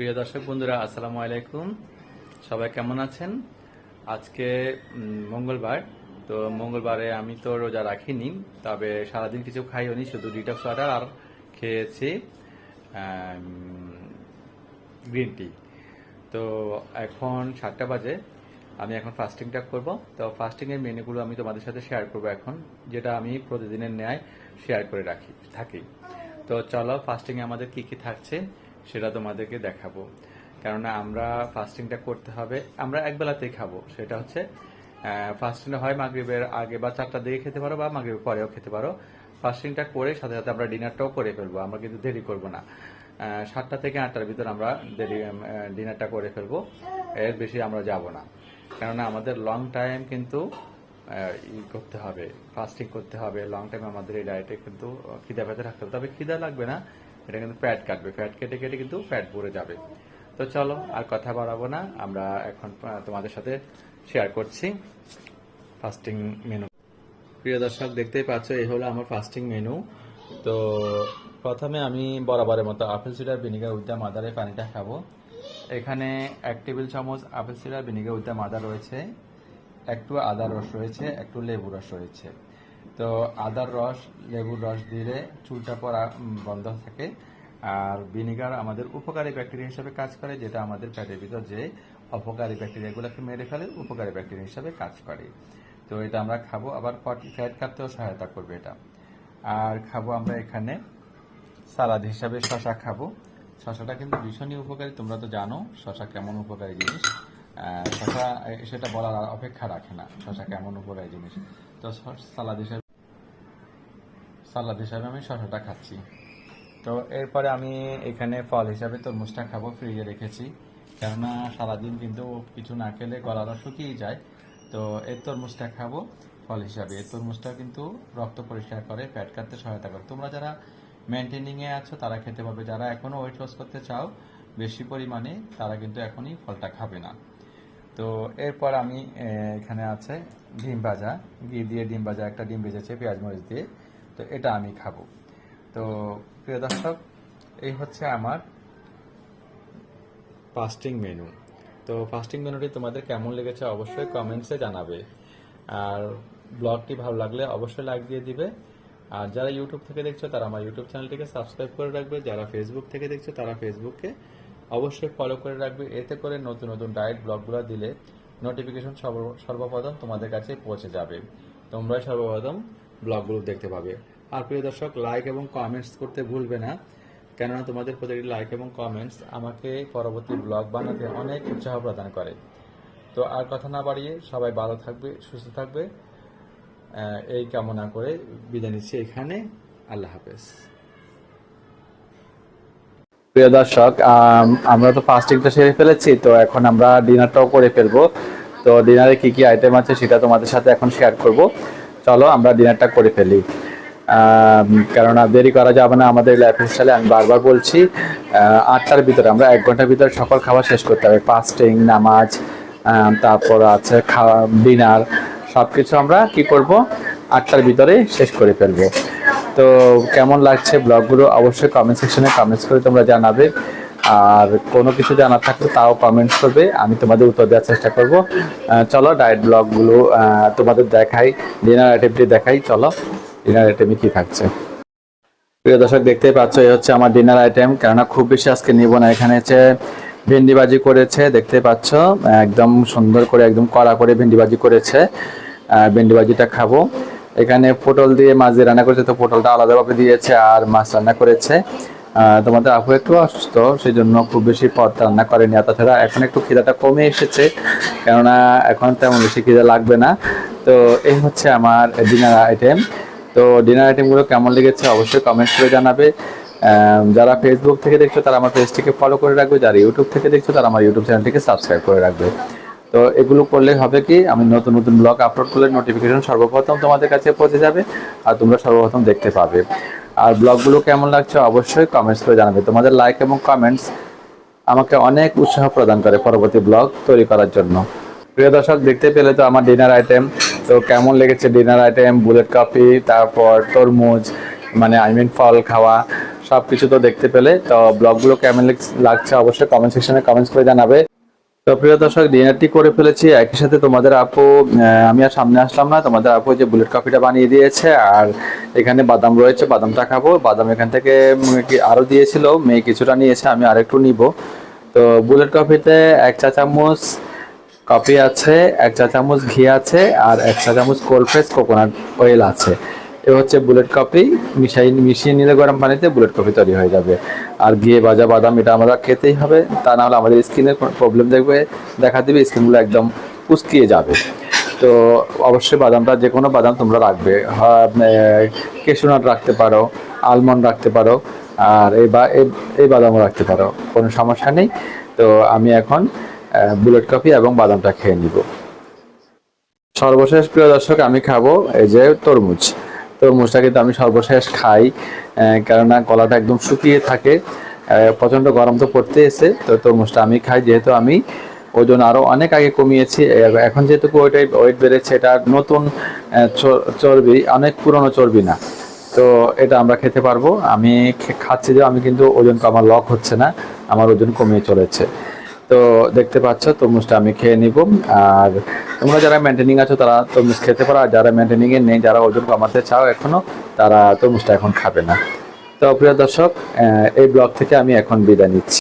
প্রিয় দর্শক বন্ধুরা, আসসালামু আলাইকুম। সবাই কেমন আছেন? আজকে মঙ্গলবার, তো মঙ্গলবারে আমি তো রোজা রাখিনি, তবে সারাদিন কিছু খাইওনি, শুধু ডিটক্স ওয়াটার আর খেয়েছি গ্রিন টি তো এখন সাতটা বাজে, আমি এখন ফাস্টিংটা করব। তো ফাস্টিং এর মেনুগুলো আমি তোমাদের সাথে শেয়ার করব এখন, যেটা আমি প্রতিদিনের ন্যায় শেয়ার করে রাখি, থাকি। তো চলো ফাস্টিং এ আমাদের কি কি থাকছে? সেটা তোমাদেরকে দেখাবো। কেননা আমরা ফাস্টিংটা করতে হবে, আমরা একবেলাতেই খাব। সেটা হচ্ছে ফাস্টিং হয় মাগরিবের আগে বা চারটার দিকে খেতে পারো বা মাগরিবের পরেও খেতে পারো। ফাস্টিংটা করে সাথে সাথে আমরা ডিনারটাও করে ফেলব, আমরা কিন্তু দেরি করব না। সাতটা থেকে আটটার ভিতর আমরা দেরি ডিনারটা করে ফেলব। এর বেশি আমরা যাব না। কেননা আমাদের লং টাইম কিন্তু ই করতে হবে ফাস্টিং করতে হবে। লং টাইম আমাদের এই ডায়েটে কিন্তু খিদা পেতে রাখতে হবে। তবে খিদা লাগবে না এটা কিন্তু ফ্যাট কাটবে। ফ্যাট কেটে কেটে কিন্তু ফ্যাট ভরে যাবে। তো চলো, আর কথা বাড়াবো না। আমরা এখন তোমাদের সাথে শেয়ার করছি ফাস্টিং মেনু প্রিয় দর্শক, দেখতেই পাচ্ছ, এই হলো আমার ফাস্টিং মেনু তো প্রথমে আমি বরাবরের মতো apple cider vinegar with the মাদারের পানিটা খাব। এখানে এক টেবিল চামচ apple cider vinegar with the mother রয়েছে। একটু আদা রস রয়েছে, একটু লেবু রস রয়েছে। তো আদার রস, লেবুর রস দিলে চুলটা পড়া বন্ধ থাকে। আর ভিনিগার আমাদের উপকারী ব্যাকটেরিয়া হিসাবে কাজ করে, যেটা আমাদের পেটের ভিতর যে অপকারী ব্যাকটেরিয়াগুলোকে মেরে ফেলে, উপকারী ব্যাকটেরিয়া হিসাবে কাজ করে। তো এটা আমরা খাব, আবার ফ্যাট কাটতেও সহায়তা করবে এটা। আর খাব আমরা এখানে সালাদ হিসাবে শশা খাব। শশাটা কিন্তু ভীষণই উপকারী, তোমরা তো জানো শশা কেমন উপকারী জিনিস। শশা সেটা বলার অপেক্ষা রাখে না, শশা কেমন উপকারী জিনিস। তো সালাদ হিসাবে সালাদ হিসাবে আমি শশাটা খাচ্ছি। তো এরপরে আমি এখানে ফল হিসাবে তরমুজটা খাব, ফ্রিজে রেখেছি। কেননা সারাদিন কিন্তু কিছু না খেলে গলাটা শুকিয়ে যায়। তো এর তরমুজটা খাব ফল হিসাবে। এর তরমুজটা কিন্তু রক্ত পরিষ্কার করে ফ্যাট কাটতে সহায়তা করে। তোমরা যারা মেনটেনিংয়ে আছো, তারা খেতে পারবে। যারা এখনও ওয়েট লস করতে চাও বেশি পরিমাণে, তারা কিন্তু এখনই ফলটা খাবে না। তো এরপর আমি এখানে আছে ডিম ভাজা। ঘি দিয়ে ডিম ভাজা, একটা ডিম ভেজেছে পেঁয়াজ মরিচ দিয়ে। তো এটা আমি খাব। তো প্রিয় দর্শক, এই হচ্ছে আমার ফাস্টিং মেনু তো ফাস্টিং মেনুটি তোমাদের কেমন লেগেছে অবশ্যই কমেন্টসে জানাবে। আর ব্লগটি ভালো লাগলে অবশ্যই লাইক দিয়ে দিবে। আর যারা ইউটিউব থেকে দেখছ, তারা আমার ইউটিউব চ্যানেলটিকে সাবস্ক্রাইব করে রাখবে। যারা ফেসবুক থেকে দেখছ, তারা ফেসবুককে অবশ্যই ফলো করে রাখবে। এতে করে নতুন নতুন ডায়েট ব্লগগুলো দিলে নোটিফিকেশন সর্বপ্রথম তোমাদের কাছে পৌঁছে যাবে। তোমরাই সর্বপ্রথম ব্লগগুলো দেখতে পাবে। আর প্রিয় দর্শক লাইক এবং কমেন্টস করতে ভুলবে না। কেননা তোমাদের প্রতিটি লাইক এবং কমেন্টস আমাকে পরবর্তী ব্লগ বানাতে অনেক উৎসাহ প্রদান করে। তো আর কথা না বাড়িয়ে সবাই ভালো থাকবে সুস্থ থাকবে। এই কামনা করে বিদায় নিচ্ছি এখানে। আল্লাহ হাফেজ। প্রিয় দর্শক আম, আমরা তো ফাস্টিংটা সেরে ফেলেছি তো এখন আমরা ডিনারটাও করে ফেলব। তো ডিনারে কি কি আইটেম আছে সেটা তোমাদের সাথে এখন শেয়ার করব। চলো, আমরা ডিনারটা করে ফেলি। কেননা দেরি করা যাবে না আমাদের লাইফ স্টাইলে আমি বারবার বলছি আটটার ভিতরে, আমরা এক ঘণ্টার ভিতরে সকল খাবার শেষ করতে হবে। ফাস্টিং নামাজ তারপর আছে খাওয়া ডিনার সব কিছু আমরা কি করব? আটটার ভিতরে শেষ করে ফেলব। তো কেমন লাগছে ব্লগগুলো অবশ্যই কমেন্ট সেকশনে কমেন্টস করে তোমরা জানাবে। আর কোনো কিছু জানার থাকলে তাও কমেন্টস করবে আমি তোমাদের উত্তর দেওয়ার চেষ্টা করব। চলো ডায়েট ব্লগগুলো তোমাদের দেখাই ডিনার আইটেমটি দেখাই চলো ডিনার আইটেমে কি থাকছে। প্রিয় দর্শক দেখতেই পাচ্ছ এই হচ্ছে আমার ডিনার আইটেম কেননা খুব বেশি আজকে নিব না এখানে হচ্ছে ভেন্ডি ভাজি করেছে দেখতে পাচ্ছ একদম সুন্দর করে একদম কড়া করে ভেন্ডি ভাজি করেছে। আহ, ভেন্ডি ভাজিটা খাব। এখানে পটল দিয়ে মাছ দিয়ে রান্না করেছে তো পটলটা আলাদাভাবে দিয়েছে আর মাছ রান্না করেছে। তোমাদের আপু একটু অসুস্থ সেই জন্য খুব বেশি পদ রান্না করেনি। আর তাছাড়া এখন একটু খিদাটা কমে এসেছে, কেননা এখন তেমন বেশি খিদা লাগবে না। তো এই হচ্ছে আমার ডিনার আইটেম তো ডিনার আইটেমগুলো কেমন লেগেছে অবশ্যই কমেন্ট করে জানাবে। যারা ফেসবুক থেকে দেখছ, তারা আমার পেজটিকে ফলো করে রাখবে। যারা ইউটিউব থেকে দেখছ, তারা আমার ইউটিউব চ্যানেলটিকে সাবস্ক্রাইব করে রাখবে। তো এগুলো করলে হবে কি, আমি নতুন নতুন ব্লগ আপলোড করলে নোটিফিকেশন সর্বপ্রথম তোমাদের কাছে পৌঁছে যাবে, আর তোমরা সর্বপ্রথম দেখতে পাবে। আর ব্লগগুলো কেমন লাগছে অবশ্যই কমেন্টস করে জানাবে। তোমাদের লাইক এবং কমেন্টস আমাকে অনেক উৎসাহ প্রদান করে পরবর্তী ব্লগ তৈরি করার জন্য। প্রিয় দর্শক, দেখতে পেলে তো আমার ডিনার আইটেম তো কেমন লেগেছে ডিনার আইটেম বুলেট কফি তারপর তরমুজ মানে আই মিন ফল খাওয়া সব কিছু তো দেখতে পেলে। তো ব্লগগুলো কেমন লাগছে অবশ্যই কমেন্ট সেকশনে কমেন্টস করে জানাবে। তো প্রিয় দর্শক, ডিনারটি করে ফেলেছি। একই সাথে তোমাদের আপু আমি আর সামনে আসলাম না। তোমাদের আপু যে বুলেট কফিটা বানিয়ে দিয়েছে, আর এখানে বাদাম রয়েছে, বাদামটা খাব। বাদাম এখান থেকে কি দিয়েছিল, মেয়ে কিছুটা নিয়েছে, আমি আরেকটু নিব। তো বুলেট কফিতে এক চা চামচ কফি আছে, এক চা চামচ ঘি আছে, আর এক চা চামচ কোল্ড প্রেস কোকোনাট অয়েল আছে। এ হচ্ছে বুলেট কফি মিশাই, মিশিয়ে নিলে গরম পানিতে বুলেট কফি তৈরি হয়ে যাবে। আর ঘিয়ে ভাজা বাদাম, এটা আমরা খেতেই হবে, তা না হলে আমাদের স্কিনের প্রবলেম দেখবে, দেখা দিবে স্কিনগুলো একদম উস্কিয়ে যাবে। তো অবশ্যই বাদামটা যে কোনো বাদাম তোমরা রাখবে। কেশুনাট রাখতে পারো আলমন্ড রাখতে পারো, আর এই বা, এই- এই বাদামও রাখতে পারো, কোনো সমস্যা নেই। তো আমি এখন বুলেট কফি এবং বাদামটা খেয়ে নিব। সর্বশেষ প্রিয় দর্শক, আমি খাব এই যে তরমুজ। তরমুজটা কিন্তু আমি সর্বশেষ খাই কেননা গলাটা একদম শুকিয়ে থাকে। প্রচণ্ড গরম তো পড়তে এসে তো তরমুজটা আমি খাই, যেহেতু আমি ওজন আরও অনেক আগে কমিয়েছি। এখন যেহেতু ওয়েট ওয়েট বেড়েছে, এটা নতুন চর্বি, অনেক পুরনো চর্বি না। তো এটা আমরা খেতে পারব। আমি খাচ্ছি যে আমি কিন্তু ওজন আমার লক হচ্ছে না, আমার ওজন কমিয়ে চলেছে। তো দেখতে পাচ্ছ, তরমুজটা আমি খেয়ে নিব। আর তোমরা যারা মেনটেনিং আছো, তারা তরমুজ খেতে পারো, আর যারা মেনটেনিং এর নেই, যারা ওজন কমাতে চাও এখনও তারা তরমুজটা এখন খাবে না। তো প্রিয় দর্শক এই ব্লগ থেকে আমি এখন বিদায় নিচ্ছি।